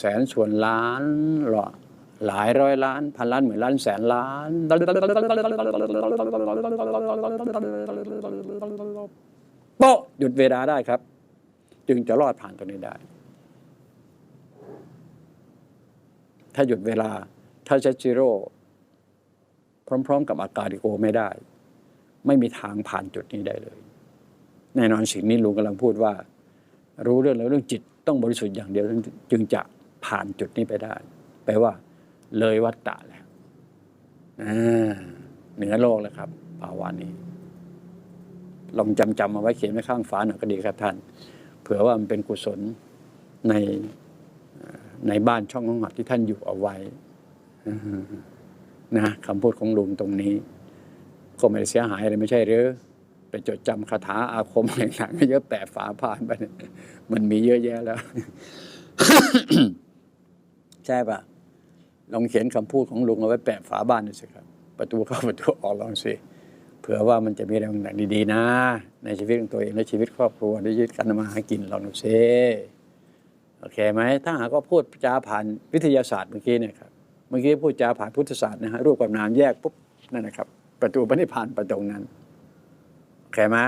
แสนส่วนล้านหรอหลายร้อยล้านพันล้านหมื่นล้านแสนล้าน โป๊ะหยุดเวลาได้ครับ จึงจะรอดผ่านตรงนี้ได้ ถ้าหยุดเวลา ถ้าเซจิโร่พร้อม ๆ กับอากาดิโกไม่ได้ ไม่มีทางผ่านจุดนี้ได้เลย แน่นอนสิ่งนี้ลุงกำลังพูดว่า รู้เรื่องแล้วเรื่องจิตต้องบริสุทธิ์อย่างเดียวจึงจะ ผ่านจุดนี้ไปได้แปลว่า เลยวัฏฏะแล้วเหนือโลกแล้วครับภาวะนี้ลองจำจำเอาไว้เขียนไว้ข้างฝาหน่อยก็ดีครับท่าน เผื่อว่ามันเป็นกุศลในในบ้านช่องของหัดที่ท่านอยู่เอาไว้นะคำพูดของลุงตรงนี้ ก็ไม่ได้เสียหายอะไรไม่ใช่หรือไปจดจำคาถาอาคมอะไรต่างๆเยอะแปะฝาผ่านไปมันมีเยอะแยะแล้ว ใช่ปะลองเขียนคำพูดของลุงเอาไว้แปะฝาบ้านดูสิครับ ประตูเข้าประตูออกลองสิเผื่อว่ามันจะมีแรงดันดีๆนะ ในชีวิตของตัวเองและชีวิตครอบครัวในชีวิตการมาหากินลองดูสิโอเคไหมถ้าหากว่าพูดจาผ่านวิทยาศาสตร์เมื่อกี้เนี่ยครับเมื่อกี้พูดจาผ่านพุทธศาสตร์นะฮะรูปกับนามแยกปุ๊บนั่นนะครับ ประตูพระนิพพานประตูนั้นโอเคไหม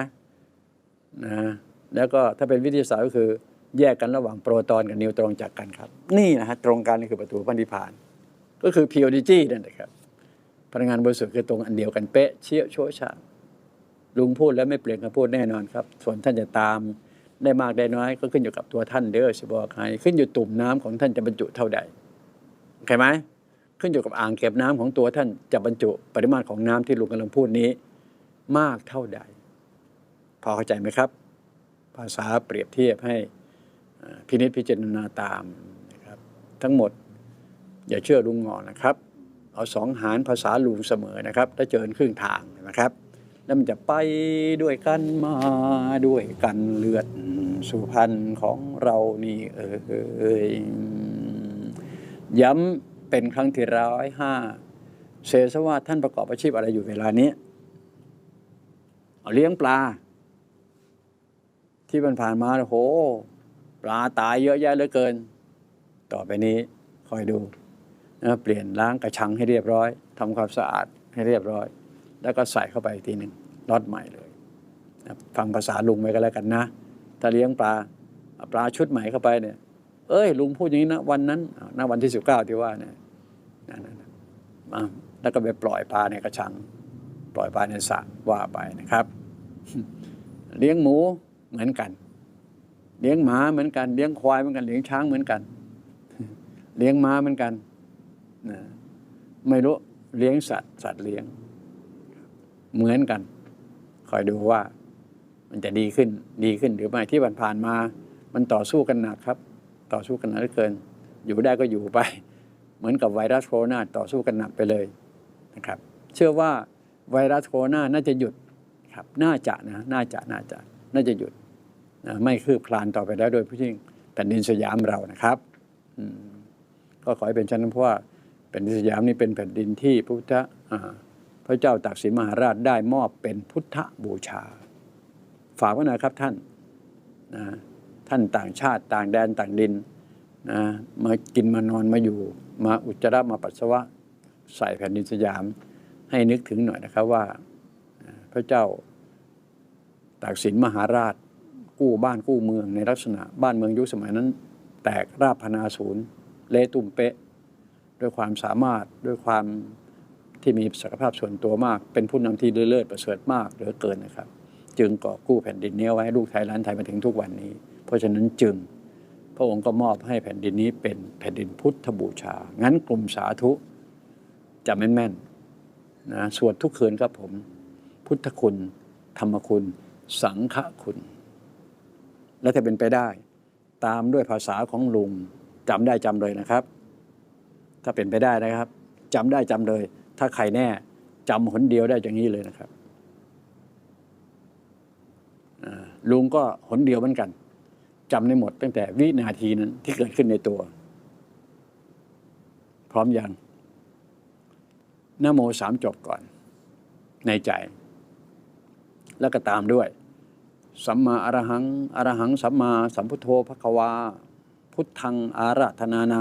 นะแล้วก็ถ้าเป็นวิทยาศาสตร์ก็คือ แยกกันระหว่างโปรตอนกับนิวตรอนจากกันครับ นี่นะฮะตรงกันนี่คือประตูพระนิพาน ก็คือ purity นั่นแหละครับ พลังงานบริสุทธิ์คือตรงอันเดียวกันเป๊ะเชี่ยวโชชาลุงพูดแล้วไม่เปลี่ยนคำพูดแน่นอนครับ ส่วนท่านจะตามได้มากได้น้อย ก็ขึ้นอยู่กับตัวท่านเด้อสิบอกให้ขึ้นอยู่ตุ่มน้ำของท่านจะบรรจุเท่าใดเข้าใจไหมขึ้นอยู่กับอ่างเก็บน้ำของตัวท่านจะบรรจุปริมาณของน้ำที่ลุงกำลังพูดนี้ มากเท่าใด พอเข้าใจไหมครับ ภาษาเปรียบเทียบให้ พินิจพิจารณาตามนะครับ ทั้งหมดอย่าเชื่อลุงงอนนะครับ เอาสองหารภาษาลุงเสมอนะครับ ถ้าเจอครึ่งทางนะครับ แล้วมันจะไปด้วยกันมาด้วยกันเลือดสุพรรณของเรานี่เอ่ยย้ำเป็นครั้งที่ร้อยห้าเสสว่าท่านประกอบอาชีพอะไรอยู่เวลานี้เอาเลี้ยงปลา ที่มันผ่านมาโอ้โห ปลาตายเยอะแยะเหลือเกิน ต่อไปนี้คอยดูนะเปลี่ยนล้างกระชังให้เรียบร้อยทำความสะอาดให้เรียบร้อย แล้วก็ใส่เข้าไปอีกทีหนึ่งรอดใหม่เลยนะฟังภาษาลุงไว้ก็แล้วกันนะ ถ้าเลี้ยงปลาปลาชุดใหม่เข้าไปเนี่ย เอ้ย ลุงพูดอย่างนี้นะวันนั้นณวันที่สิบเก้าที่ว่าเนี่ยนั่นนะมาแล้วก็ไปปล่อยปลาในกระชัง ปล่อยปลาในสระว่าไปนะครับ เลี้ยงหมูเหมือนกัน เลี้ยงหมาเหมือนกัน เลี้ยงควายเหมือนกัน เลี้ยงช้างเหมือนกัน เลี้ยงม้าเหมือนกันนะไม่รู้เลี้ยงสัตว์สัตว์เลี้ยง เหมือนกัน คอยดูว่า มันจะดีขึ้นดีขึ้นหรือไม่ที่ผ่านๆมา มันต่อสู้กันหนักครับ ต่อสู้กันหนักเหลือเกิน อยู่ได้ก็อยู่ไป เหมือนกับไวรัสโคโรนาต่อสู้กันหนักไปเลยนะครับ เชื่อว่าไวรัสโคโรนาน่าจะหยุดครับ น่าจะนะ น่าจะน่าจะ น่าจะหยุด ไม่คืบคลานต่อไปแล้วโดยผู้ยิ่งแผ่นดินสยามเรานะครับก็ขอให้เป็นเช่นนั้นเพราะว่าแผ่นดินสยามนี่เป็นแผ่นดินที่พระพุทธพระเจ้าตากสินมหาราชได้มอบเป็นพุทธบูชา ฝากไว้น่อยครับท่านนะท่านต่างชาติต่างแดนต่างดินนะมากินมานอนมาอยู่ มาอุจจาระมาปัสสาวะใส่แผ่นดินสยาม ให้นึกถึงหน่อยนะครับว่า พระเจ้าตากสินมหาราช กู้บ้านกู้เมืองในลักษณะบ้านเมืองยุคสมัยนั้น แตกราบพนาศูนย์เละตุ่มเป๊ะ ด้วยความสามารถด้วยความที่มีศักยภาพส่วนตัวมาก เป็นผู้นำที่เลิศประเสริฐมากเหลือเกินนะครับ จึงก่อกู้แผ่นดินนี้ไว้ให้ลูกไทยล้านไทยมาถึงทุกวันนี้ เพราะฉะนั้นจึง พระองค์ก็มอบให้แผ่นดินนี้เป็นแผ่นดินพุทธบูชา งั้นกลุ่มสาธุจะแม่นๆนะสวดทุกคืนครับผม พุทธคุณ ธรรมคุณ สังฆคุณ และถ้าเป็นไปได้ ตามด้วยภาษาของลุงจำได้จำเลยนะครับ ถ้าเป็นไปได้นะครับจำได้จำเลย ถ้าใครแน่จำหนเดียวได้อย่างนี้เลยนะครับลุงก็หนเดียวเหมือนกันจำได้หมด ตั้งแต่วินาทีนั้นที่เกิดขึ้นในตัว พร้อมยังนโมสามจบก่อน ในใจ แล้วก็ตามด้วย สัมมาอรหังอรหังสัมมาสัมพุทโธพระควา พุทธังอาราธนานัง